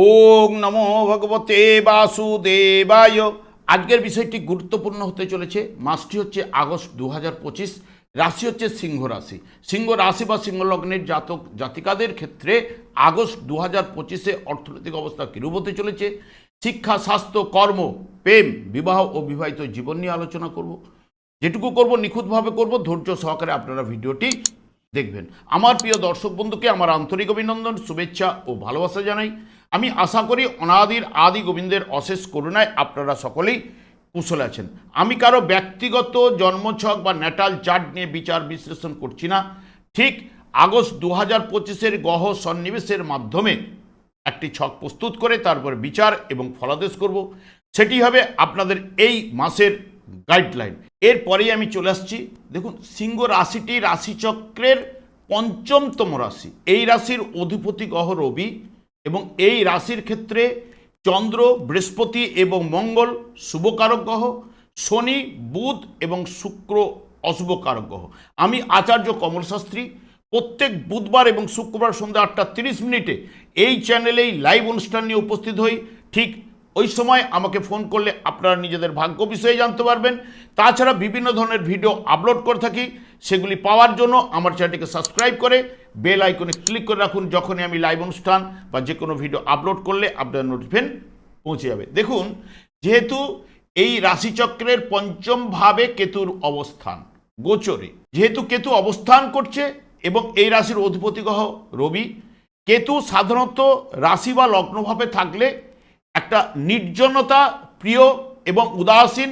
ওং নমো ভগবতে বাসুদেবায়। আজকের বিষয়টি গুরুত্বপূর্ণ হতে চলেছে। মাসটি হচ্ছে আগস্ট দু রাশি হচ্ছে সিংহ রাশি। সিংহ রাশি বা সিংহ লগ্নের জাতক, জাতিকাদের ক্ষেত্রে আগস্ট দু হাজার পঁচিশে অর্থনৈতিক অবস্থা কিরূপ হতে চলেছে? শিক্ষা, স্বাস্থ্য, কর্ম, প্রেম, বিবাহ ও বিবাহিত জীবন নিয়ে আলোচনা করব। যেটুকু করব, নিখুঁতভাবে করব। ধৈর্য সহকারে আপনারা ভিডিওটি দেখবেন। আমার প্রিয় দর্শক বন্ধুকে আমার আন্তরিক অভিনন্দন, শুভেচ্ছা ও ভালোবাসা জানাই। আমি আশা করি অনাদির আদি গোবিন্দের অশেষ করুণায় আপনারা সকলেই কুশল আছেন। আমি কারও ব্যক্তিগত জন্মছক বা ন্যাটাল চার্ট নিয়ে বিচার বিশ্লেষণ করছি না। ঠিক আগস্ট দু হাজার পঁচিশের গহ সন্নিবেশের মাধ্যমে একটি ছক প্রস্তুত করে তারপর বিচার এবং ফলাদেশ করব। সেটি হবে আপনাদের এই মাসের গাইডলাইন। এরপরেই আমি চলে আসছি। দেখুন, সিংহ রাশিটি রাশিচক্রের পঞ্চমতম রাশি। এই রাশির অধিপতি গ্রহ রবি এবং এই রাশির ক্ষেত্রে চন্দ্র, বৃহস্পতি এবং মঙ্গল শুভকারক গ্রহ, শনি, বুধ এবং শুক্র অশুভকারক গ্রহ। আমি আচার্য কমল শাস্ত্রী প্রত্যেক বুধবার এবং শুক্রবার সন্ধ্যা আটটা তিরিশ মিনিটে এই চ্যানেলেই লাইভ অনুষ্ঠান নিয়ে উপস্থিত হই। ঠিক ওই সময় আমাকে ফোন করলে আপনারা নিজেদের ভাগ্য বিষয়ে জানতে পারবেন। তাছাড়া বিভিন্ন ধরনের ভিডিও আপলোড করে থাকি। সেগুলি পাওয়ার জন্য আমার চ্যানেলটিকে সাবস্ক্রাইব করে বেল আইকনে ক্লিক করে রাখুন যখনই আমি লাইভ অনুষ্ঠান বা যে কোনো ভিডিও আপলোড করলে আপনার নোটিফিকেশন পৌঁছে যাবে। দেখুন, যেহেতু এই রাশিচক্রের পঞ্চম ভাবে কেতুর অবস্থান, গোচরে। যেহেতু কেতু অবস্থান করছে এবং এই রাশির অধিপতি গ্রহ রবি, কেতু সাধারণত রাশি বা লগ্নভাবে থাকলে একটা নির্জনতা, প্রিয় এবং উদাসীন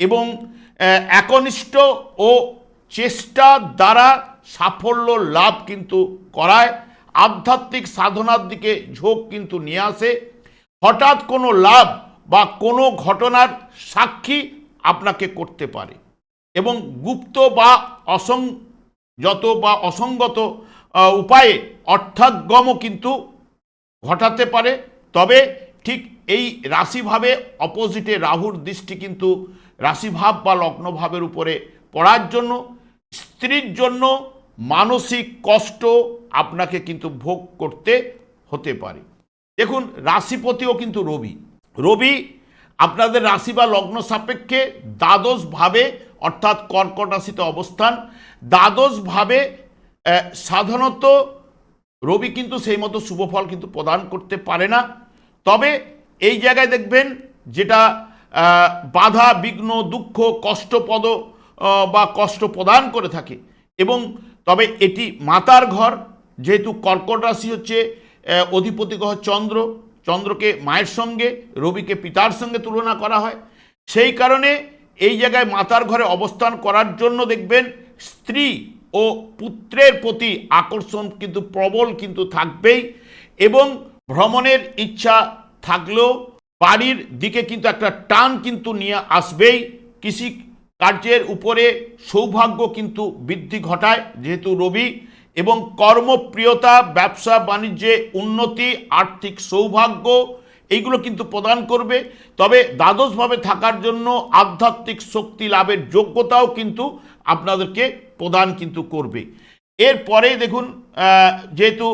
এবং একনিষ্ঠ ও চেষ্টা দ্বারা সাফল্য লাভ কিন্তু করায়। আধ্যাত্মিক সাধনার দিকে ঝোঁক কিন্তু নিয়ে আসে। হঠাৎ কোনো লাভ বা কোনো ঘটনার সাক্ষী আপনাকে করতে পারে এবং গুপ্ত বা অসংযত বা অসঙ্গত উপায়ে অর্থাগমও কিন্তু ঘটাতে পারে। তবে ঠিক এই রাশিভাবে অপোজিটে রাহুর দৃষ্টি কিন্তু রাশিভাব বা লগ্নভাবের উপরে পড়ার জন্য, স্ত্রীর জন্য মানসিক কষ্ট আপনাকে কিন্তু ভোগ করতে হতে পারে। দেখুন, রাশিপতিও কিন্তু রবি। রবি আপনাদের রাশি বা লগ্ন সাপেক্ষে দ্বাদশ ভাবে অর্থাৎ কর্কট রাশিতে অবস্থান। দ্বাদশ ভাবে সাধারণত রবি কিন্তু সেই মতো শুভ ফল কিন্তু প্রদান করতে পারে না। তবে এই জায়গায় দেখবেন যেটা বাধা, বিঘ্ন, দুঃখ কষ্টপদ বা কষ্ট প্রদান করে থাকে। এবং তবে এটি মাতার ঘর, যেহেতু কর্কট রাশি হচ্ছে অধিপতি গ্রহ চন্দ্র, চন্দ্রকে মায়ের সঙ্গে, রবিকে পিতার সঙ্গে তুলনা করা হয়। সেই কারণে এই জায়গায় মাতার ঘরে অবস্থান করার জন্য দেখবেন স্ত্রী ও পুত্রের প্রতি আকর্ষণ কিন্তু প্রবল কিন্তু থাকবেই। এবং ভ্রমণের ইচ্ছা থাকলেও বাড়ির দিকে কিন্তু একটা টান কিন্তু নিয়ে আসবেই। কৃষি কার্যের উপরে সৌভাগ্য কিন্তু বৃদ্ধি ঘটায় যেহেতু রবি এবং কর্মপ্রিয়তা, ব্যবসা, বাণিজ্যে উন্নতি, আর্থিক সৌভাগ্য এইগুলো কিন্তু প্রদান করবে। তবে দ্বাদশভাবে থাকার জন্য আধ্যাত্মিক শক্তি লাভের যোগ্যতাও কিন্তু আপনাদেরকে প্রদান কিন্তু করবে। এরপরে দেখুন যেহেতু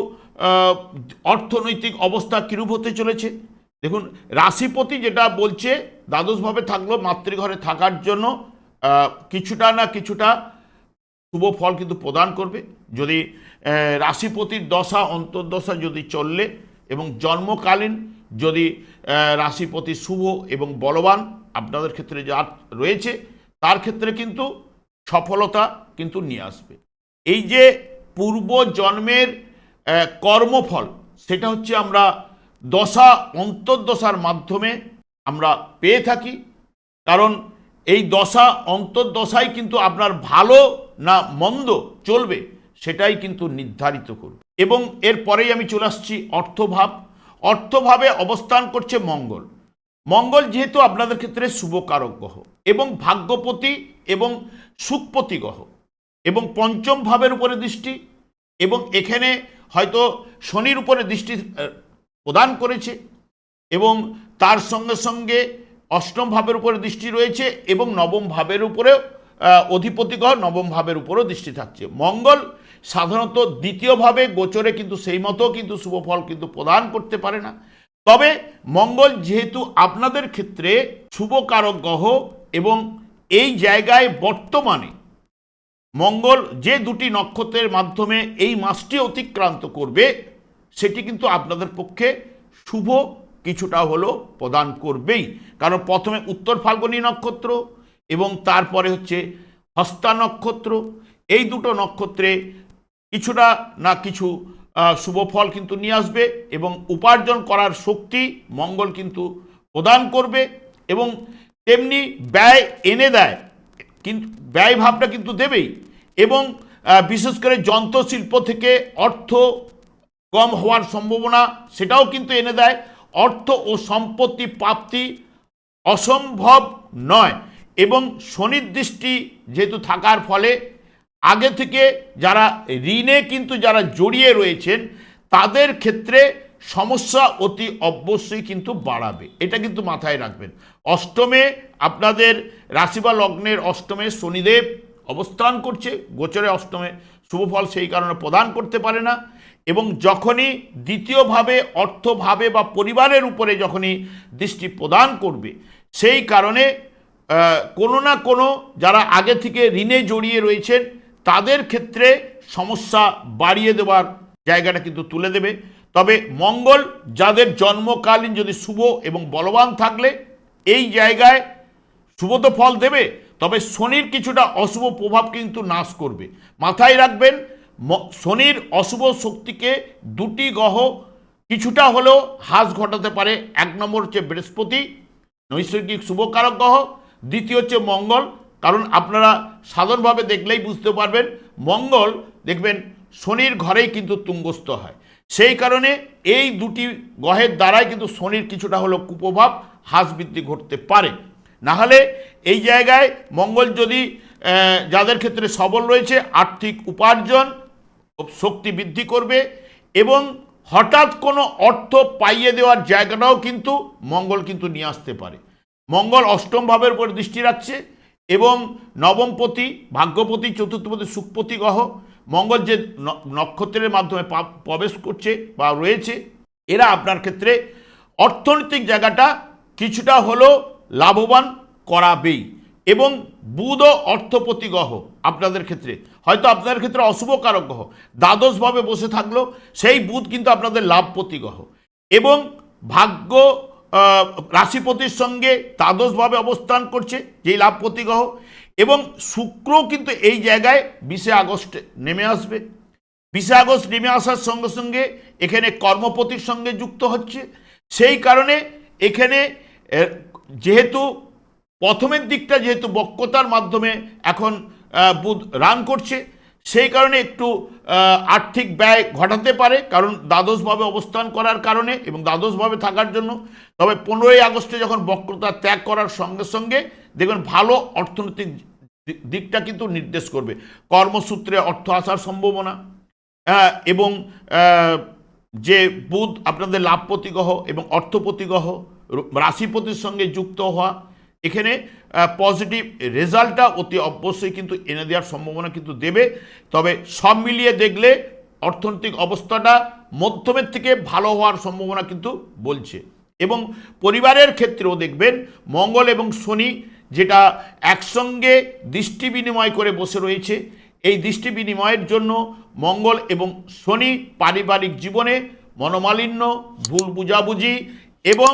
অর্থনৈতিক অবস্থা কিরূপ হতে চলেছে? দেখুন, রাশিপতি যেটা বলছে, দ্বাদশভাবে থাকলেও মাতৃঘরে থাকার জন্য কিছুটা না কিছুটা শুভ ফল কিন্তু প্রদান করবে। যদি রাশিপতির দশা, অন্তর্দশা যদি চললে এবং জন্মকালীন যদি রাশিপতি শুভ এবং বলবান আপনাদের ক্ষেত্রে যা রয়েছে, তার ক্ষেত্রে কিন্তু সফলতা কিন্তু নিয়ে আসবে। এই যে পূর্ব জন্মের কর্মফল, সেটা হচ্ছে আমরা দশা অন্তর্দশার মাধ্যমে আমরা পেয়ে থাকি। কারণ এই দশা অন্তর্দশাই কিন্তু আপনার ভালো না মন্দ চলবে, সেটাই কিন্তু নির্ধারিত করবে। এবং এরপরেই আমি চলে আসছি অর্থভাব। অর্থভাবে অবস্থান করছে মঙ্গল। মঙ্গল যেহেতু আপনাদের ক্ষেত্রে শুভকারক গ্রহ এবং ভাগ্যপতি এবং সুখপতি গ্রহ এবং পঞ্চম ভাবের উপরে দৃষ্টি এবং এখানে হয়তো শনির উপরে দৃষ্টি প্রদান করেছে এবং তার সঙ্গে সঙ্গে অষ্টম ভাবের উপরে দৃষ্টি রয়েছে এবং নবম ভাবের উপরেও অধিপতি নবম ভাবের উপরেও দৃষ্টি থাকছে। মঙ্গল সাধারণত দ্বিতীয়ভাবে গোচরে কিন্তু সেই মতো কিন্তু শুভ ফল কিন্তু প্রদান করতে পারে না। তবে মঙ্গল যেহেতু আপনাদের ক্ষেত্রে শুভকারক গ্রহ এবং এই জায়গায় বর্তমানে মঙ্গল যে দুটি নক্ষত্রের মাধ্যমে এই মাসটি অতিক্রান্ত করবে সেটি কিন্তু আপনাদের পক্ষে শুভ, কিছুটা হলো প্রদান করবেই। কারণ প্রথমে উত্তর ফাল্গুনী নক্ষত্র এবং তারপরে হচ্ছে হস্তা নক্ষত্র। এই দুটো নক্ষত্রে কিছুটা না কিছু শুভ ফল কিন্তু নিয়ে আসবে এবং উপার্জন করার শক্তি, মঙ্গল কিন্তু প্রদান করবে এবং তেমনি ব্যয় এনে দেয় কিন্তু ব্যয় ভাবটা কিন্তু দেবেই এবং বিশেষ করে যন্ত্রশিল্প থেকে অর্থ কম হওয়ার সম্ভাবনা সেটাও কিন্তু এনে দেয়। অর্থ ও সম্পত্তি প্রাপ্তি অসম্ভব নয় এবং শনির যেহেতু থাকার ফলে আগে থেকে যারা ঋণে কিন্তু যারা জড়িয়ে রয়েছেন, তাদের ক্ষেত্রে সমস্যা অতি অবশ্যই কিন্তু বাড়াবে। এটা কিন্তু মাথায় রাখবেন। অষ্টমে আপনাদের রাশি বা লগ্নের অষ্টমে শনিদেব অবস্থান করছে। গোচরে অষ্টমে শুভফল সেই কারণে প্রদান করতে পারে না। এবং যখনই দ্বিতীয়ভাবে, অর্থভাবে বা পরিবারের উপরে যখনই দৃষ্টি প্রদান করবে, সেই কারণে কোনো না কোনো যারা আগে থেকে ঋণে জড়িয়ে রয়েছেন, তাদের ক্ষেত্রে সমস্যা বাড়িয়ে দেওয়ার জায়গাটা কিন্তু তুলে দেবে। তবে মঙ্গল, যাদের জন্মকালীন যদি শুভ এবং বলবান থাকলে, এই জায়গায় শুভ তো ফল দেবে, তবে শনির কিছুটা অশুভ প্রভাব কিন্তু নাশ করবে। মাথায় রাখবেন শনির অশুভ শক্তিকে দুটি গ্রহ কিছুটা হলেও হ্রাস ঘটাতে পারে। এক নম্বর হচ্ছে বৃহস্পতি, নৈসর্গিক শুভকারক গ্রহ। দ্বিতীয় হচ্ছে মঙ্গল, কারণ আপনারা সাধারণভাবে দেখলেই বুঝতে পারবেন, মঙ্গল দেখবেন শনির ঘরেই কিন্তু তুঙ্গস্থ হয়। সেই কারণে এই দুটি গ্রহের দ্বারাই কিন্তু শনির কিছুটা হলো কুপ্রভাব, হ্রাস বৃদ্ধি ঘটতে পারে। না হলে এই জায়গায় মঙ্গল যদি যাদের ক্ষেত্রে সবল রয়েছে, আর্থিক উপার্জন শক্তি বৃদ্ধি করবে এবং হঠাৎ কোনো অর্থ পাইয়ে দেওয়ার জায়গাটাও কিন্তু মঙ্গল কিন্তু নিয়ে আসতে পারে। মঙ্গল অষ্টম ভাবের উপর দৃষ্টি রাখছে এবং নবমপতি, ভাগ্যপতি, চতুর্থপতি, সুখপতি গ্রহ, মঙ্গল যে নক্ষত্রের মাধ্যমে প্রবেশ করছে বা রয়েছে, এরা আপনার ক্ষেত্রে অর্থনৈতিক জায়গাটা কিছুটা হলেও লাভবান করাবেই এবং বুধ অর্থপতি গ্রহ আপনাদের ক্ষেত্রে। হয়তো আপনাদের ক্ষেত্রে অশুভ কারক গ্রহ দ্বাদশভাবে বসে থাকল সেই বুধ কিন্তু আপনাদের লাভপতি গ্রহ এবং ভাগ্য রাশিপতির সঙ্গে দ্বাদশভাবে অবস্থান করছে, যেই লাভপতি গ্রহ এবং শুক্র কিন্তু এই জায়গায় বিশে আগস্টে নেমে আসবে। বিশে আগস্ট নেমে আসার সঙ্গে সঙ্গে এখানে কর্মপতির সঙ্গে যুক্ত হচ্ছে। সেই কারণে এখানে যেহেতু প্রথমের দিকটা যেহেতু বক্রতার মাধ্যমে এখন বুধ রান করছে। সেই কারণে একটু আর্থিক ব্যয় ঘটাতে পারে, কারণ দ্বাদশভাবে অবস্থান করার কারণে এবং দ্বাদশভাবে থাকার জন্য। তবে পনেরোই আগস্টে যখন বক্রতা ত্যাগ করার সঙ্গে সঙ্গে দেখবেন ভালো অর্থনৈতিক দিকটা কিন্তু নির্দেশ করবে। কর্মসূত্রে অর্থ আসার সম্ভাবনা এবং যে বুধ আপনাদের গ্রহ এবং গ্রহ রাশিপতির সঙ্গে যুক্ত হওয়া, এখানে পজিটিভ রেজাল্টটা অতি অবশ্যই কিন্তু এনে দেওয়ার সম্ভাবনা কিন্তু দেবে। তবে সব মিলিয়ে দেখলে অর্থনৈতিক অবস্থাটা মধ্যমের থেকে ভালো হওয়ার সম্ভাবনা কিন্তু বলছে। এবং পরিবারের ক্ষেত্রেও দেখবেন, মঙ্গল এবং শনি যেটা একসঙ্গে দৃষ্টি বিনিময় করে বসে রয়েছে, এই দৃষ্টি বিনিময়ের জন্য মঙ্গল এবং শনি পারিবারিক জীবনে মনোমালিন্য, ভুল বুঝাবুঝি এবং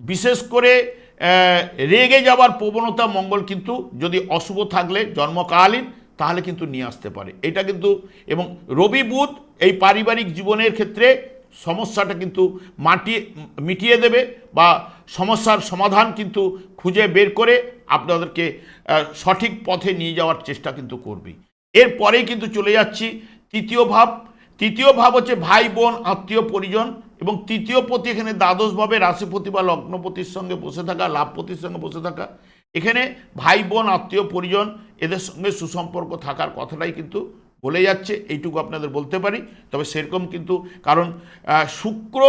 বিশেষ করে রেগে যাওয়ার প্রবণতা মঙ্গল কিন্তু যদি অশুভ থাকলে জন্মকালীন, তাহলে কিন্তু নিয়ে আসতে পারে। এটা কিন্তু, এবং রবি বুধ এই পারিবারিক জীবনের ক্ষেত্রে সমস্যাটা কিন্তু মাটিয়ে মিটিয়ে দেবে বা সমস্যার সমাধান কিন্তু খুঁজে বের করে আপনাদেরকে সঠিক পথে নিয়ে যাওয়ার চেষ্টা কিন্তু করবেই এরপরেই কিন্তু চলে যাচ্ছি তৃতীয় ভাব। তৃতীয় ভাব হচ্ছে ভাই, বোন, আত্মীয়, পরিজন। এবং তৃতীয় পতি এখানে দ্বাদশভাবে রাশিপতি বা লগ্নপতির সঙ্গে বসে থাকা, লাভপতির সঙ্গে বসে থাকা। এখানে ভাই বোন আত্মীয়, পরিজন এদের সঙ্গে সুসম্পর্ক থাকার কথাটাই কিন্তু বলে যাচ্ছে, এইটুকু আপনাদের বলতে পারি। তবে সেরকম কিন্তু কারণ শুক্র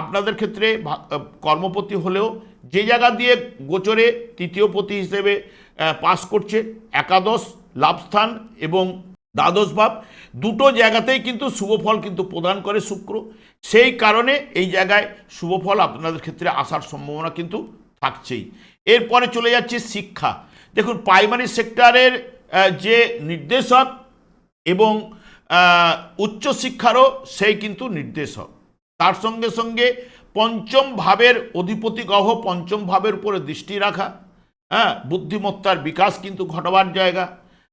আপনাদের ক্ষেত্রে কর্মপতি হলেও যে জায়গা দিয়ে গোচরে তৃতীয় পতি হিসেবে পাস করছে, একাদশ, লাভস্থান এবং দ্বাদশ ভাব, দুটো জায়গাতেই কিন্তু শুভ ফল কিন্তু প্রদান করে শুক্র। সেই কারণে এই জায়গায় শুভ ফল আপনাদের ক্ষেত্রে আসার সম্ভাবনা কিন্তু থাকছেই। এরপরে চলে যাচ্ছে শিক্ষা। দেখুন প্রাইমারি সেক্টরের যে নির্দেশক এবং উচ্চশিক্ষারও সেই কিন্তু নির্দেশক। তার সঙ্গে সঙ্গে পঞ্চম ভাবের অধিপতি গ্রহ পঞ্চম ভাবের উপরে দৃষ্টি রাখা হ্যাঁ বুদ্ধিমত্তার বিকাশ কিন্তু ঘটবার জায়গা।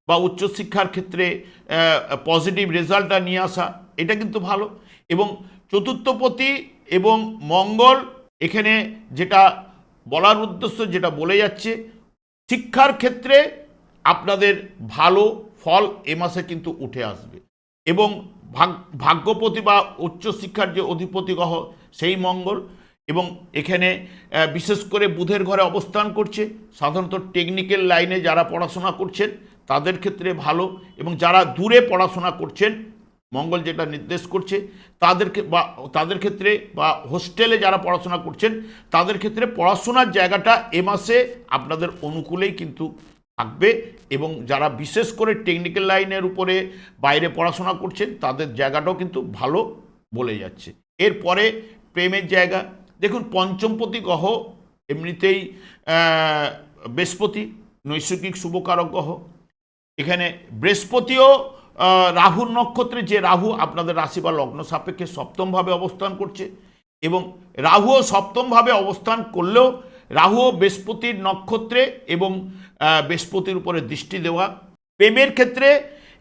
বা উচ্চশিক্ষার ক্ষেত্রে পজিটিভ রেজাল্টটা নিয়ে আসা, এটা কিন্তু ভালো। এবং চতুর্থপতি এবং মঙ্গল এখানে যেটা বলার উদ্দেশ্য, যেটা বলে যাচ্ছে, শিক্ষার ক্ষেত্রে আপনাদের ভালো ফল এ মাসে কিন্তু উঠে আসবে। এবং ভাগ, ভাগ্যপতি বা উচ্চশিক্ষার যে অধিপতি গ্রহ, সেই মঙ্গল। এবং এখানে বিশেষ করে বুধের ঘরে অবস্থান করছে। সাধারণত টেকনিক্যাল লাইনে যারা পড়াশোনা করছেন তাদের ক্ষেত্রে ভালো এবং যারা দূরে পড়াশোনা করছেন, মঙ্গল যেটা নির্দেশ করছে, তাদেরকে বা তাদের ক্ষেত্রে বা হোস্টেলে যারা পড়াশোনা করছেন, তাদের ক্ষেত্রে পড়াশোনার জায়গাটা এ মাসে আপনাদের অনুকূলেই কিন্তু থাকবে এবং যারা বিশেষ করে টেকনিক্যাল লাইনের উপরে বাইরে পড়াশোনা করছেন, তাদের জায়গাটাও কিন্তু ভালো বলে যাচ্ছে। এরপরে প্রেমের জায়গা, দেখুন পঞ্চমপতি গ্রহ এমনিতেই বৃহস্পতি, নৈসর্গিক শুভকারক গ্রহ এখানে বৃহস্পতিও রাহু নক্ষত্রে যে রাহু আপনাদের রাশি বা লগ্ন সাপেক্ষে সপ্তমভাবে অবস্থান করছে এবং রাহুও সপ্তমভাবে অবস্থান করলেও রাহুও বৃহস্পতির নক্ষত্রে এবং বৃহস্পতির উপরে দৃষ্টি দেওয়া। প্রেমের ক্ষেত্রে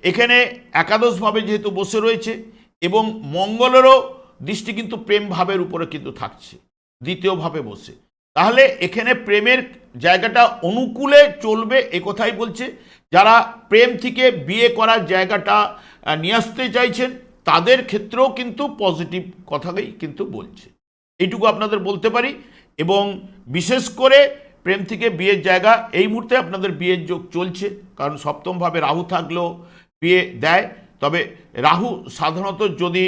এখানে একাদশভাবে যেহেতু বসে রয়েছে এবং মঙ্গলেরও দৃষ্টি কিন্তু প্রেম ভাবের উপরে কিন্তু থাকছে, দ্বিতীয়ভাবে বসে। তাহলে এখানে প্রেমের জায়গাটা অনুকূলে চলবে, এ কথাই বলছে। যারা প্রেম থেকে বিয়ে করার জায়গাটা নিয়ে আসতে চাইছেন, তাদের ক্ষেত্রেও কিন্তু পজিটিভ কথাই কিন্তু বলছে। এইটুকু আপনাদের বলতে পারি। এবং বিশেষ করে প্রেম থেকে বিয়ের জায়গা, এই মুহূর্তে আপনাদের বিয়ের যোগ চলছে। কারণ সপ্তমভাবে রাহু থাকলেও বিয়ে দেয়। তবে রাহু সাধারণত যদি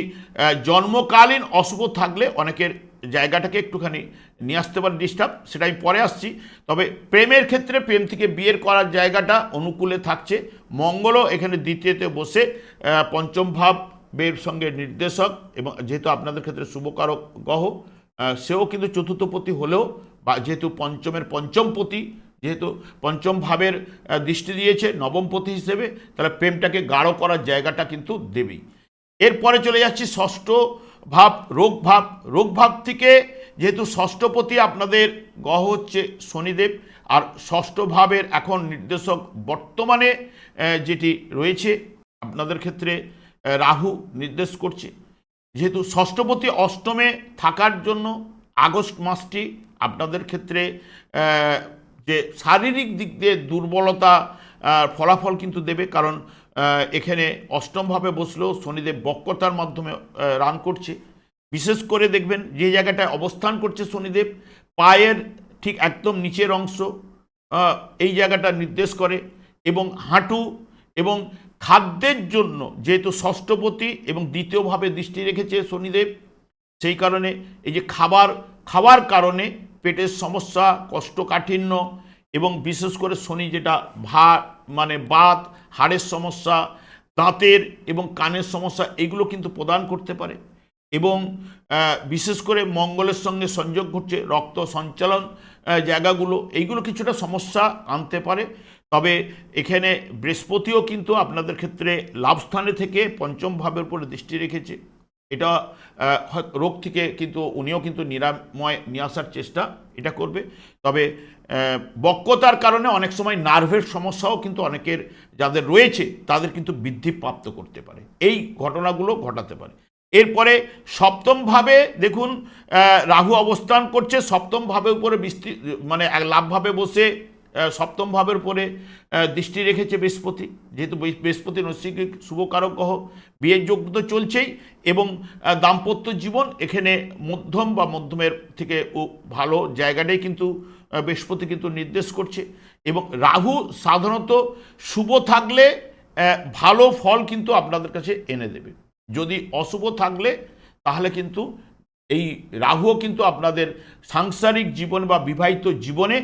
জন্মকালীন অশুভ থাকলে অনেকের জায়গাটাকে একটুখানি নিয়ে আসতে পারে ডিস্টার্ব সেটা আমি পরে আসছি। তবে প্রেমের ক্ষেত্রে প্রেম থেকে বিয়ের করার জায়গাটা অনুকূলে থাকছে। মঙ্গলও এখানে দ্বিতীয়তে বসে পঞ্চম ভাব বের সঙ্গে নির্দেশক এবং যেহেতু আপনাদের ক্ষেত্রে শুভকারক গ্রহ সেও কিন্তু চতুর্থপতি হলেও বা যেহেতু পঞ্চমের পঞ্চমপতি, যেহেতু পঞ্চম ভাবের দৃষ্টি দিয়েছে নবমপতি হিসেবে, তাহলে প্রেমটাকে গাঢ় করার জায়গাটা কিন্তু দেবেই। এরপরে চলে যাচ্ছি ষষ্ঠ ভাব, রোগ ভাব রোগ ভাব থেকে যেহেতু ষষ্ঠপতি আপনাদের গ্রহ হচ্ছে শনিদেব, আর ষষ্ঠ ভাবের এখন নির্দেশক বর্তমানে যেটি রয়েছে, আপনাদের ক্ষেত্রে রাহু নির্দেশ করছে। যেহেতু ষষ্ঠপতি অষ্টমে থাকার জন্য আগস্ট মাসটি আপনাদের ক্ষেত্রে যে শারীরিক দিক দিয়ে দুর্বলতা ফলাফল কিন্তু দেবে, কারণ এখানে অষ্টমভাবে বসলেও শনিদেব বক্রতার মাধ্যমে রান করছে। বিশেষ করে দেখবেন যে জায়গাটায় অবস্থান করছে শনিদেব, পায়ের ঠিক একদম নিচের অংশ এই জায়গাটা নির্দেশ করে এবং হাঁটু এবং খাদ্যের জন্য যেহেতু ষষ্ঠপতি এবং দ্বিতীয়ভাবে দৃষ্টি রেখেছে শনিদেব, সেই কারণে এই যে খাবার, খাওয়ার কারণে পেটের সমস্যা কোষ্ঠকাঠিন্য এবং বিশেষ করে শনি যেটা ভা মানে বাত হাড়ের সমস্যা, দাঁতের এবং কানের সমস্যা, এগুলো কিন্তু প্রদান করতে পারে। এবং বিশেষ করে মঙ্গলের সঙ্গে সংযোগ ঘটছে, রক্ত সঞ্চালন জায়গাগুলো, এইগুলো কিছুটা সমস্যা আনতে পারে। তবে এখানে বৃহস্পতিও কিন্তু আপনাদের ক্ষেত্রে লাভস্থানে থেকে পঞ্চম ভাবের উপরে দৃষ্টি রেখেছে। এটা রোগ থেকে কিন্তু উনিও কিন্তু নিরাময় নিয়ে আসার চেষ্টা এটা করবে। তবে বক্রতার কারণে অনেক সময় নার্ভের সমস্যাও কিন্তু অনেকের যাদের রয়েছে তাদের কিন্তু বৃদ্ধিপ্রাপ্ত করতে পারে। এই ঘটনাগুলো ঘটাতে পারে। এরপরে সপ্তমভাবে দেখুন রাহু অবস্থান করছে সপ্তমভাবে উপরে বিস্তৃ মানে লাভভাবে বসে আহ, সপ্তম ভাবের উপরে দৃষ্টি রেখেছে বৃহস্পতি। যেহেতু বৃহ- বৃহস্পতি নৈসর্গিক শুভকারক গ্রহ বিয়ের যোগ তো চলছেই এবং দাম্পত্য জীবন এখানে মধ্যম বা মধ্যমের থেকে ও ভালো জায়গাটাই কিন্তু বৃহস্পতি কিন্তু নির্দেশ করছে এবং রাহু সাধারণত শুভ থাকলে ভালো ফল কিন্তু আপনাদের কাছে এনে দেবে। যদি অশুভ থাকলে তাহলে কিন্তু এই রাহুও কিন্তু আপনাদের সাংসারিক জীবন বা বিবাহিত জীবনে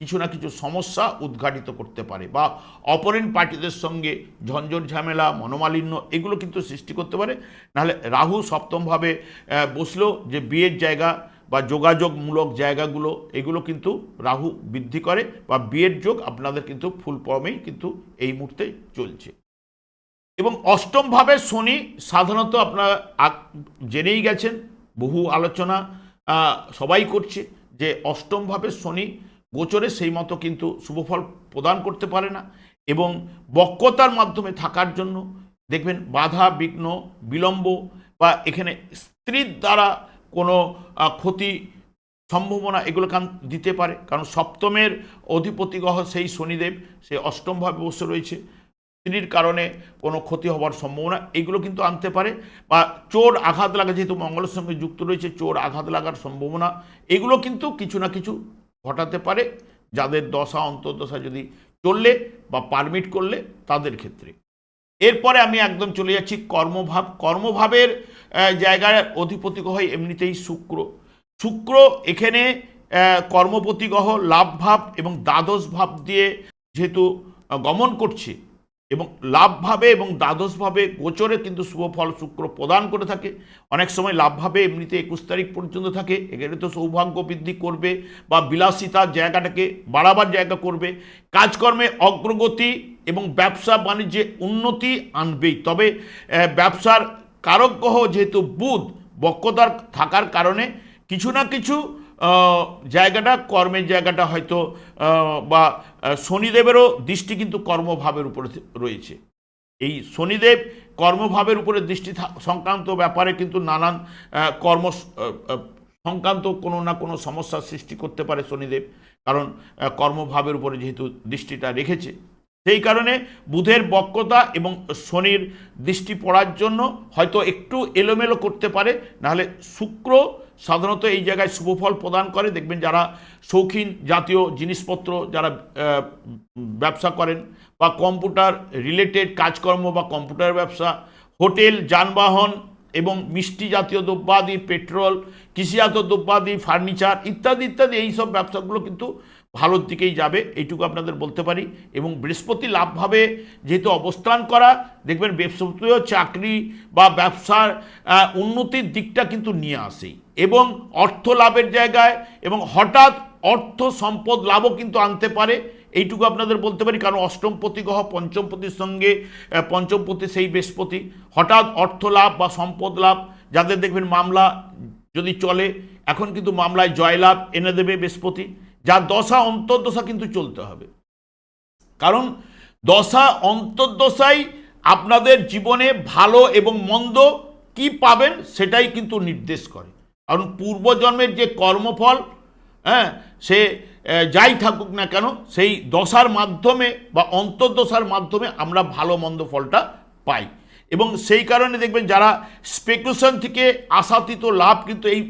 কিছু না কিছু সমস্যা উদ্ঘাটিত করতে পারে বা অপরেন্ট পার্টিদের সঙ্গে ঝঞ্ঝট ঝামেলা মনোমালিন্য এগুলো কিন্তু সৃষ্টি করতে পারে। নাহলে রাহু সপ্তমভাবে আহ, বসল যে বিয়ের জায়গা বা যোগাযোগমূলক জায়গাগুলো, এগুলো কিন্তু রাহু বৃদ্ধি করে বা বিয়ের যোগ আপনাদের কিন্তু ফুল ফর্মেই কিন্তু এই মুহূর্তে চলছে। এবং অষ্টমভাবে শনি সাধারণত আপনারা জেনেই গেছেন, বহু আলোচনা সবাই করছে যে অষ্টমভাবে শনি গোচরে সেই মতো কিন্তু শুভফল প্রদান করতে পারে না এবং বক্রতার মাধ্যমে থাকার জন্য দেখবেন বাধা, বিঘ্ন, বিলম্ব বা এখানে স্ত্রীর দ্বারা কোনো ক্ষতি সম্ভাবনা এগুলো কান, দিতে পারে। কারণ সপ্তমের অধিপতি গ্রহ সেই শনিদেব, সে অষ্টমভাবে বসে রয়েছে। স্ত্রীর কারণে কোনো ক্ষতি হওয়ার সম্ভাবনা এগুলো কিন্তু আনতে পারে। বা চোর আঘাত লাগা যেহেতু মঙ্গলের সঙ্গে যুক্ত রয়েছে, চোর আঘাত লাগার সম্ভাবনা এগুলো কিন্তু কিছু না কিছু ঘটাতে পারে। যাদের দশা, অন্তর্দশা যদি চললে বা পারমিট করলে তাদের ক্ষেত্রে। এরপরে আমি একদম চলে যাচ্ছি কর্মভাব। কর্মভাবের জায়গায় অধিপতি গ্রহ এমনিতেই শুক্র। শুক্র এখানে আহ, কর্মপতি গ্রহ লাভ ভাব এবং দ্বাদশ ভাব দিয়ে যেহেতু গমন করছে। এবং লাভভাবে এবং দ্বাদশভাবে গোচরে কিন্তু শুভ ফল শুক্র প্রদান করে থাকে। অনেক সময় লাভভাবে এমনিতে একুশ তারিখ পর্যন্ত থাকে। এখানে তো সৌভাগ্য বৃদ্ধি করবে বা বিলাসিতার জায়গাটাকে, বাড়াবার জায়গা করবে। কাজকর্মে অগ্রগতি এবং ব্যবসা বাণিজ্যে উন্নতি আনবেই। তবে ব্যবসার কারক গ্রহ যেহেতু বুধ, বক্রতার থাকার কারণে কিছু না কিছু জায়গাটা, কর্মের জায়গাটা হয়তো বা শনিদেবেরও দৃষ্টি কিন্তু কর্মভাবের উপরে রয়েছে। এই শনিদেব কর্মভাবের উপরে দৃষ্টি সংক্রান্ত ব্যাপারে কিন্তু নানান কর্ম সংক্রান্ত কোনো না কোনো সমস্যার সৃষ্টি করতে পারে শনিদেব। কারণ কর্মভাবের উপরে যেহেতু দৃষ্টিটা রেখেছে, সেই কারণে বুধের বক্রতা এবং শনির দৃষ্টি পড়ার জন্য হয়তো একটু এলোমেলো করতে পারে। নাহলে শুক্র সাধারণত এই জায়গায় শুভফল প্রদান করে। দেখবেন যারা শৌখিন জাতীয় জিনিসপত্র যারা ব্যবসা করেন বা কম্পিউটার রিলেটেড কাজকর্ম বা কম্পিউটার ব্যবসা, হোটেল, যানবাহন এবং মিষ্টি জাতীয় দ্রব্যাদি, পেট্রোল কৃষিজাত দ্রব্যাদি, ফার্নিচার ইত্যাদি ইত্যাদি এই সব ব্যবসাগুলো কিন্তু ভালোর দিকেই যাবে, এইটুকু আপনাদের বলতে পারি। এবং বৃহস্পতি লাভভাবে যেহেতু অবস্থান করা, দেখবেন বৃহস্পতিও চাকরি বা ব্যবসার উন্নতির দিকটা কিন্তু নিয়ে আসেই। এবং অর্থ লাভের জায়গায় এবং হঠাৎ অর্থ সম্পদ লাভও কিন্তু আনতে পারে। এইটুকু আপনাদের বলতে পারি কারণ অষ্টমপতি গ্রহ পঞ্চম পঞ্চমপতির সঙ্গে আহ, পঞ্চমপতি সেই বৃহস্পতি। হঠাৎ অর্থ লাভ বা সম্পদ লাভ যাদের দেখবেন মামলা যদি চলে এখন কিন্তু মামলায় জয়লাভ এনে দেবে বৃহস্পতি। যার দশা অন্তর্দশা কিন্তু চলতে হবে। কারণ দশা অন্তর্দশাই আপনাদের জীবনে ভালো এবং মন্দ কি পাবেন সেটাই কিন্তু নির্দেশ করে। কারণ পূর্বজন্মের যে কর্মফল হ্যাঁ সে যাই থাকুক না কেন, সেই দশার মাধ্যমে বা অন্তর্দশার মাধ্যমে আমরা ভালো মন্দ ফলটা পাই। এবং সেই কারণে দেখবেন যারা স্পেকুলেশন থেকে আশাতীত লাভ কিন্তু এই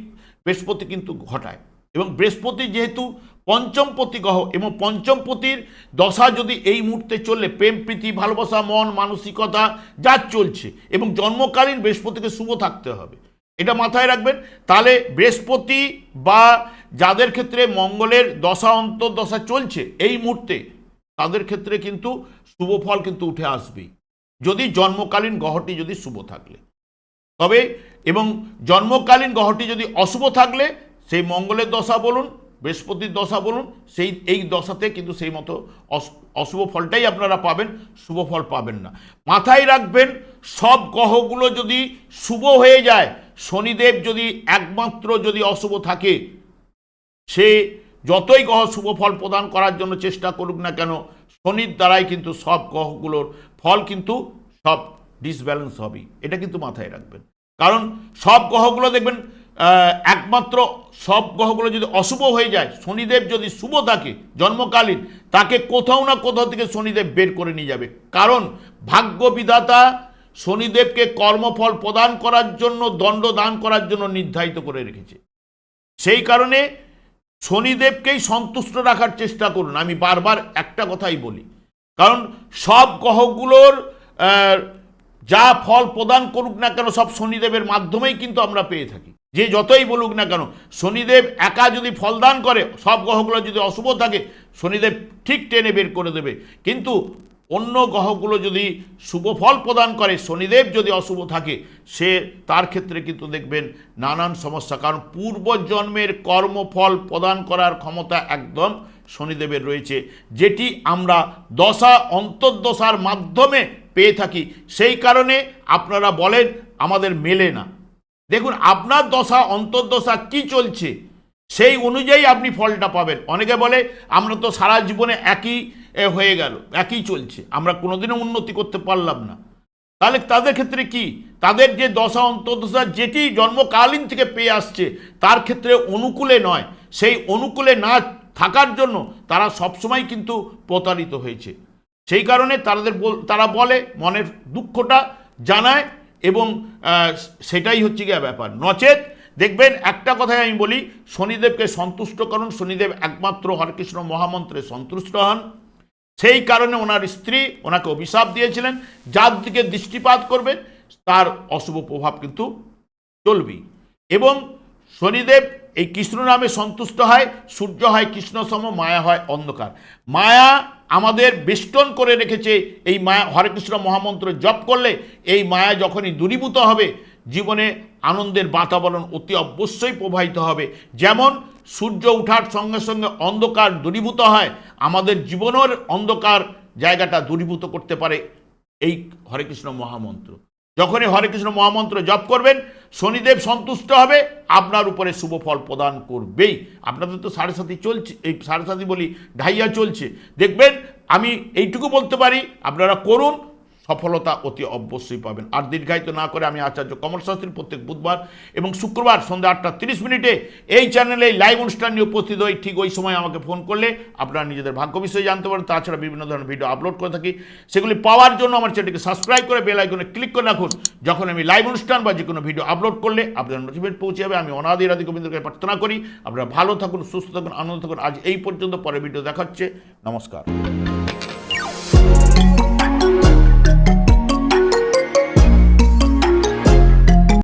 বৃহস্পতি কিন্তু ঘটায়। এবং বৃহস্পতি যেহেতু পঞ্চমপতি গ্রহ, এবং পঞ্চমপতির দশা যদি এই মুহূর্তে চললে, প্রেম, প্রীতি, ভালোবাসা, মন, মানসিকতা, যা চলছে, এবং জন্মকালীন বৃহস্পতিকে শুভ থাকতে হবে। এটা মাথায় রাখবেন। তাহলে বৃহস্পতি বা যাদের ক্ষেত্রে মঙ্গলের দশা অন্তর্দশা চলছে এই মুহূর্তে, তাদের ক্ষেত্রে কিন্তু শুভ ফল কিন্তু উঠে আসবেই। যদি জন্মকালীন গ্রহটি যদি শুভ থাকলে। তবে এবং জন্মকালীন গ্রহটি যদি অশুভ থাকলে, সেই মঙ্গলের দশা বলুন, বৃহস্পতির দশা বলুন, সেই, এই দশাতে কিন্তু সেই মতো অশ- অশুভ ফলটাই আপনারা পাবেন, শুভ ফল পাবেন না। মাথায় রাখবেন, সব গ্রহগুলো যদি শুভ হয়ে যায় শনিদেব যদি একমাত্র যদি অশুভ থাকে, সে যতই গ্রহ শুভ ফল প্রদান করার জন্য চেষ্টা করুক না কেন, শনির দ্বারাই কিন্তু সব গ্রহগুলোর ফল কিন্তু সব ডিসব্যালেন্স হবেই। এটা কিন্তু মাথায় রাখবেন। কারণ সব গ্রহগুলো দেখবেন একমাত্র সব গ্রহগুলো যদি অশুভ হয়ে যায়, শনিদেব যদি শুভ থাকে জন্মকালীন, তাকে কোথাও না কোথাও থেকে শনিদেব বের করে নিয়ে যাবে। কারণ ভাগ্য বিধাতা শনিদেবকে কর্মফল প্রদান করার জন্য, দণ্ড দান করার জন্য নির্ধারিত করে রেখেছে। সেই কারণে শনিদেবকেই সন্তুষ্ট রাখার চেষ্টা করুন। আমি বারবার একটা কথাই বলি, কারণ সব গ্রহগুলোর যা ফল প্রদান করুক না কেন, সব শনিদেবের মাধ্যমেই কিন্তু আমরা পেয়ে থাকি। যে যতই বলুক না কেন, শনিদেব একা যদি ফলদান করে, সব গ্রহগুলো যদি অশুভ থাকে, শনিদেব ঠিক টেনে বের করে দেবে। কিন্তু অন্য গ্রহগুলো যদি শুভ ফল প্রদান করে, শনিদেব যদি অশুভ থাকে, সে তার ক্ষেত্রে কিন্তু দেখবেন নানান সমস্যা। কারণ পূর্বজন্মের কর্মফল প্রদান করার ক্ষমতা একদম শনিদেবের রয়েছে। যেটি আমরা দশা, অন্তর্দশার মাধ্যমে পেয়ে থাকি, সেই কারণে আপনারা বলেন, আমাদের মেলে না। দেখুন, আপনার দশা, অন্তর্দশা কি চলছে, সেই অনুযায়ী আপনি ফলটা পাবেন। অনেকে বলে, আমরা তো সারা জীবনে একই এ, হয়ে গেল একই চলছে। আমরা কোনোদিনও উন্নতি করতে পারলাম না। তাহলে তাদের ক্ষেত্রে কি? তাদের যে দশা অন্তর্দশা যেটি জন্মকালীন থেকে পেয়ে আসছে তার ক্ষেত্রে অনুকূলে নয়। সেই অনুকূলে না থাকার জন্য তারা সবসময় কিন্তু প্রতারিত হয়েছে। সেই কারণে তাদের তারা বলে মনের দুঃখটা জানায় এবং সেটাই হচ্ছে গিয়ে ব্যাপার। নচেত দেখবেন একটা কথাই আমি বলি শনিদেবকে সন্তুষ্ট করুন। শনিদেব একমাত্র হরেকৃষ্ণ মহামন্ত্রে সন্তুষ্ট হন। সেই কারণে ওনার স্ত্রী ওনাকে অভিশাপ দিয়েছিলেন, যার দিকে দৃষ্টিপাত করবে, তার অশুভ প্রভাব কিন্তু চলবেই এবং শনিদেব এই কৃষ্ণ নামে সন্তুষ্ট হয়, সূর্য হয় কৃষ্ণসম, মায়া হয় অন্ধকার। মায়া আমাদের বেষ্টন করে রেখেছে, এই মায়া হরেকৃষ্ণ মহামন্ত্র জপ করলে এই মায়া যখনই দূরীভূত হবে, জীবনে আনন্দের বাতাবরণ অতি অবশ্যই প্রবাহিত হবে। যেমন সূর্য ওঠার সঙ্গে সঙ্গে অন্ধকার দূরীভূত হয়। আমাদের জীবনের অন্ধকার জায়গাটা দূরীভূত করতে পারে এই হরে কৃষ্ণ মহামন্ত্র। যখনই হরে কৃষ্ণ মহামন্ত্র জপ করবেন, শনিদেব সন্তুষ্ট হবে, আপনার উপরে শুভ ফল প্রদান করবেই। আপনাদের তো সাড়ে সাথী চলছে, এই সাড়ে সাথী বলি ঢাইয়া চলছে। দেখবেন, আমি এইটুকু বলতে পারি, আপনারা করুন সফলতা অতি অবশ্যই পাবেন। আর দীর্ঘায়িত না করে আমি আচার্য কমল শাস্ত্রী প্রত্যেক বুধবার এবং শুক্রবার সন্ধ্যা আটটা তিরিশ মিনিটে এই চ্যানেলে লাইভ অনুষ্ঠান নিয়ে উপস্থিত হই। ঠিক ওই সময় আমাকে ফোন করলে আপনারা নিজেদের ভাগ্য বিষয়ে জানতে পারেন। তাছাড়া বিভিন্ন ধরনের ভিডিও আপলোড করে থাকি। সেগুলি পাওয়ার জন্য আমার চ্যানেলকে সাবস্ক্রাইব করে বেল আইকনে ক্লিক করে রাখুন। যখন আমি লাইভ অনুষ্ঠান বা যে কোনো ভিডিও আপলোড করলে আপনার নোটিফিকেট পৌঁছে যাবে। আমি অনাদি রাধি গোবিন্দকে প্রার্থনা করি। আপনারা ভালো থাকুন, সুস্থ থাকুন, আনন্দ থাকুন। আজ এই পর্যন্ত পরে ভিডিও দেখাচ্ছে। নমস্কার।